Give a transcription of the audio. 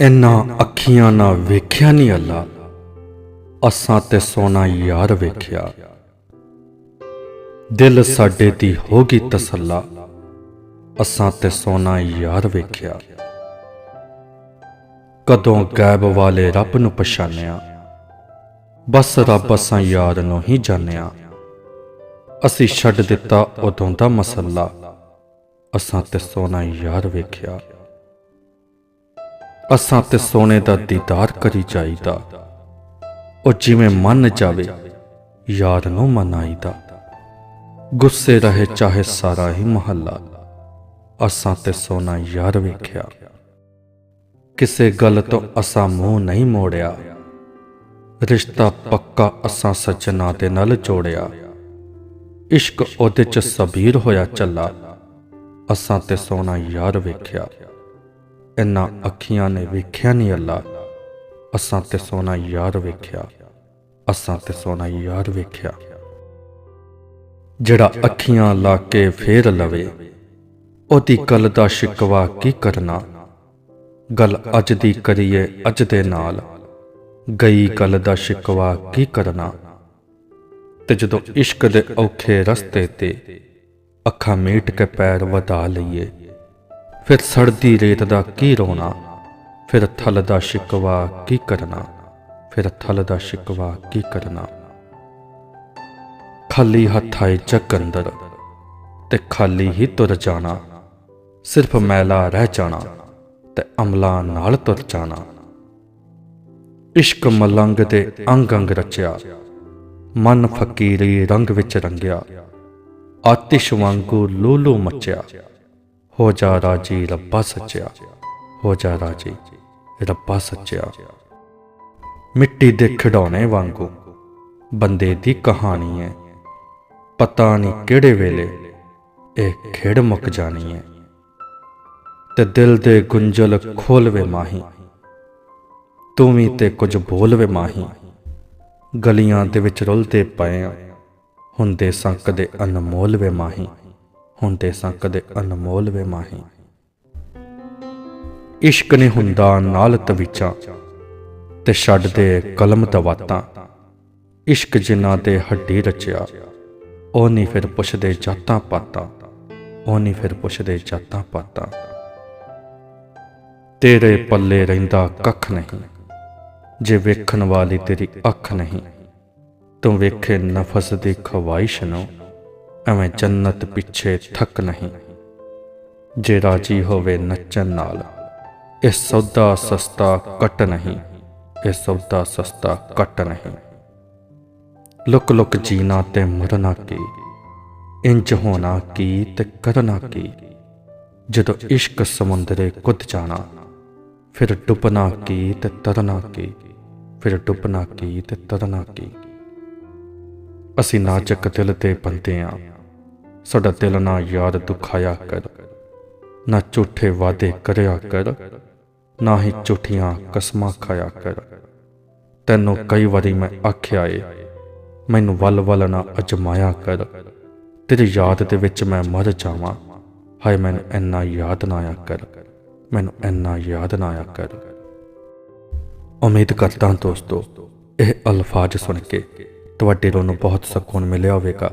ਇਨਾ ਅੱਖੀਆਂ ਨਾਲ ਵੇਖਿਆ ਨਹੀਂ ਅੱਲਾ। ਅਸਾਂ ਤੇ ਸੋਨਾ ਯਾਰ ਵੇਖਿਆ। ਦਿਲ ਸਾਡੇ ਦੀ ਹੋ ਗਈ ਤਸੱਲਾ। ਅਸਾਂ ਤੇ ਸੋਨਾ ਯਾਰ ਵੇਖਿਆ। ਕਦੋਂ ਗਾਇਬ ਵਾਲੇ ਰੱਬ ਨੂੰ ਪਛਾਣਿਆ। ਬਸ ਰੱਬ ਅਸਾਂ ਯਾਰ ਨੂੰ ਹੀ ਜਾਣਿਆ। ਅਸੀਂ ਛੱਡ ਦਿੱਤਾ ਉਦੋਂ ਦਾ ਮਸਲਾ। ਅਸਾਂ ਤੇ ਸੋਨਾ ਯਾਰ ਵੇਖਿਆ। ਅਸਾਂ ਤੇ ਸੋਨੇ ਦਾ ਦੀਦਾਰ ਕਰੀ ਜਾਈਦਾ। ਉਹ ਜਿਵੇਂ ਮੰਨ ਜਾਵੇ ਯਾਰ ਨੂੰ ਮਨਾਈਦਾ। ਗੁੱਸੇ ਰਹੇ ਚਾਹੇ ਸਾਰਾ ਹੀ ਮਹੱਲਾ। ਅਸਾਂ ਤੇ ਸੋਨਾ ਯਾਰ ਵੇਖਿਆ। ਕਿਸੇ ਗੱਲ ਤੋਂ ਅਸਾਂ ਮੂੰਹ ਨਹੀਂ ਮੋੜਿਆ। ਰਿਸ਼ਤਾ ਪੱਕਾ ਅਸਾਂ ਸੱਜਣਾ ਦੇ ਨਾਲ ਜੋੜਿਆ। ਇਸ਼ਕ ਉਹਦੇ ਚ ਸਬੀਰ ਹੋਇਆ ਚੱਲਾ। ਅਸਾਂ ਤੇ ਸੋਨਾ ਯਾਰ ਵੇਖਿਆ। ਇਨ੍ਹਾਂ ਅੱਖੀਆਂ ਨੇ ਵੇਖਿਆ ਨਹੀਂ ਅੱਲਾ। ਅਸਾਂ ਤੇ ਸੋਨਾ ਯਾਰ ਵੇਖਿਆ। ਅਸਾਂ ਤੇ ਸੋਨਾ ਯਾਰ ਵੇਖਿਆ। ਜਿਹੜਾ ਅੱਖੀਆਂ ਲਾ ਕੇ ਫੇਰ ਲਵੇ, ਉਹਦੀ ਗੱਲ ਦਾ ਸ਼ਿਕਵਾ ਕੀ ਕਰਨਾ? ਗੱਲ ਅੱਜ ਦੀ ਕਰੀਏ ਅੱਜ ਦੇ ਨਾਲ। ਗਈ ਗੱਲ ਦਾ ਸ਼ਿਕਵਾ ਕੀ ਕਰਨਾ? ਤੇ ਜਦੋਂ ਇਸ਼ਕ ਦੇ ਔਖੇ ਰਸਤੇ ਤੇ ਅੱਖਾਂ ਮੀਟ ਕੇ ਪੈਰ ਵਧਾ ਲਈਏ ਫਿਰ ਸੜਦੀ ਰੇਤ ਦਾ ਕੀ ਰੋਣਾ? ਫਿਰ ਥਲ ਦਾ ਸ਼ਿਕਵਾ ਕੀ ਕਰਨਾ? ਫਿਰ ਥਲ ਦਾ ਸ਼ਿਕਵਾ ਕੀ ਕਰਨਾ? ਖਾਲੀ ਹੱਥ ਆਏ ਜੱਗ ਅੰਦਰ ਤੇ ਖਾਲੀ ਹੀ ਤੁਰ ਜਾਣਾ। ਸਿਰਫ ਮੈਲਾ ਰਹਿ ਜਾਣਾ ਤੇ ਅਮਲਾ ਨਾਲ ਤੁਰ ਜਾਣਾ। ਇਸ਼ਕ ਮਲੰਗ ਦੇ ਅੰਗ ਅੰਗ ਰਚਿਆ। ਮਨ ਫਕੀਰੀ ਰੰਗ ਵਿੱਚ ਰੰਗਿਆ। ਆਤਿਸ਼ ਵਾਂਗੂ ਲੂਲੂ ਮਚਿਆ। ਹੋ ਜਾ ਰਾਜੀ ਰੱਬਾ ਸੱਚਿਆ ਹੋ ਜਾ ਰਾਜੀ ਰੱਬਾ ਸੱਚਿਆ। ਮਿੱਟੀ ਦੇ ਖਿਡੌਣੇ ਵਾਂਗੂ ਬੰਦੇ ਦੀ ਕਹਾਣੀ ਹੈ। ਪਤਾ ਨਹੀਂ ਕਿਹੜੇ ਵੇਲੇ ਇਹ ਖੇਡ ਮੁੱਕ ਜਾਣੀ ਹੈ। ਤੇ ਦਿਲ ਦੇ ਗੁੰਝਲ ਖੋਲਵੇ ਮਾਹੀ, ਤੂੰ ਵੀ ਤੇ ਕੁਝ ਬੋਲਵੇ ਮਾਹੀ। ਗਲੀਆਂ ਦੇ ਵਿੱਚ ਰੁਲਦੇ ਪਏ ਹੁੰਦੇ ਸੰਕ ਦੇ ਅਨਮੋਲ ਵੇ ਮਾਹੀ। ਹੁੰਦੇ ਸੰਕ ਦੇ ਅਨਮੋਲ ਵੇ ਮਾਹੀ। ਇਸ਼ਕ ਨੇ ਹੁੰਦਾ ਨਾਲ ਤਵੀਚਾਂ, ਤੇ ਛੱਡ ਦੇ ਕਲਮ ਦਵਾਤਾਂ ਇਸ਼ਕ ਜਿਨ੍ਹਾਂ ਤੇ ਹੱਡੀ ਰਚਿਆ, ਉਹ ਨਹੀਂ ਫਿਰ ਪੁੱਛਦੇ ਜਾਤਾਂ ਪਾਤਾਂ, ਉਹ ਨਹੀਂ ਫਿਰ ਪੁੱਛਦੇ ਜਾਤਾਂ ਪਾਤਾਂ। ਤੇਰੇ ਪੱਲੇ ਰਹਿੰਦਾ ਕੱਖ ਨਹੀਂ, ਜੇ ਵੇਖਣ ਵਾਲੀ ਤੇਰੀ ਅੱਖ ਨਹੀਂ, ਤੂੰ ਵੇਖੇ ਨਫਸ ਦੀ ਖਵਾਇਸ਼ ਨੂੰ ਐਵੇਂ ਜੰਨਤ ਪਿੱਛੇ ਥੱਕ ਨਹੀਂ। ਜੇ ਰਾਜੀ ਹੋਵੇ ਨੱਚਣ ਨਾਲ, ਇਹ ਸੌਦਾ ਸਸਤਾ ਕੱਟ ਨਹੀਂ, ਇਹ ਸੌਦਾ ਸਸਤਾ ਕੱਟ ਨਹੀਂ। ਲੁਕ ਲੁਕ ਜੀਣਾ ਤੇ ਮਰਨਾ ਕੀ, ਇੰਜ ਹੋਣਾ ਕੀ ਤੇ ਕਰਨਾ ਕੀ। ਜਦੋਂ ਇਸ਼ਕ ਸਮੁੰਦਰੇ ਕੁੱਦ ਜਾਣਾ, ਫਿਰ ਡੁੱਬਣਾ ਕੀ ਤੇ ਤਰਨਾ ਕੀ, ਫਿਰ ਡੁੱਬਣਾ ਕੀ ਤੇ ਤਰਨਾ ਕੀ। ਅਸੀਂ ਨਾਜ਼ੁਕ ਦਿਲ ਦੇ ਬੰਦੇ ਆ। ਸਾਡਾ ਦਿਲ ਨਾ ਯਾਦ ਦੁਖਾਇਆ ਕਰ, ਨਾ ਝੂਠੇ ਵਾਅਦੇ ਕਰਿਆ ਕਰ, ਨਾ ਹੀ ਝੂਠੀਆਂ ਕਸਮਾਂ ਖਾਇਆ ਕਰ। ਤੈਨੂੰ ਕਈ ਵਾਰੀ ਮੈਂ ਆਖਿਆ ਏ, ਮੈਨੂੰ ਵੱਲ ਵੱਲ ਨਾ ਅਜਮਾਇਆ ਕਰ। ਤੇਰੀ ਯਾਦ ਦੇ ਵਿੱਚ ਮੈਂ ਮਰ ਜਾਵਾਂ। ਹਾਏ, ਮੈਨੂੰ ਇੰਨਾ ਯਾਦ ਨਾ ਆਇਆ ਕਰ, ਮੈਨੂੰ ਇੰਨਾ ਯਾਦ ਨਾ ਆਇਆ ਕਰ। ਉਮੀਦ ਕਰਦਾ ਦੋਸਤੋ, ਇਹ ਅਲਫਾਜ਼ ਸੁਣ ਕੇ ਤੁਹਾਡੇ ਰੂਹ ਨੂੰ ਬਹੁਤ ਸਕੂਨ ਮਿਲਿਆ ਹੋਵੇਗਾ।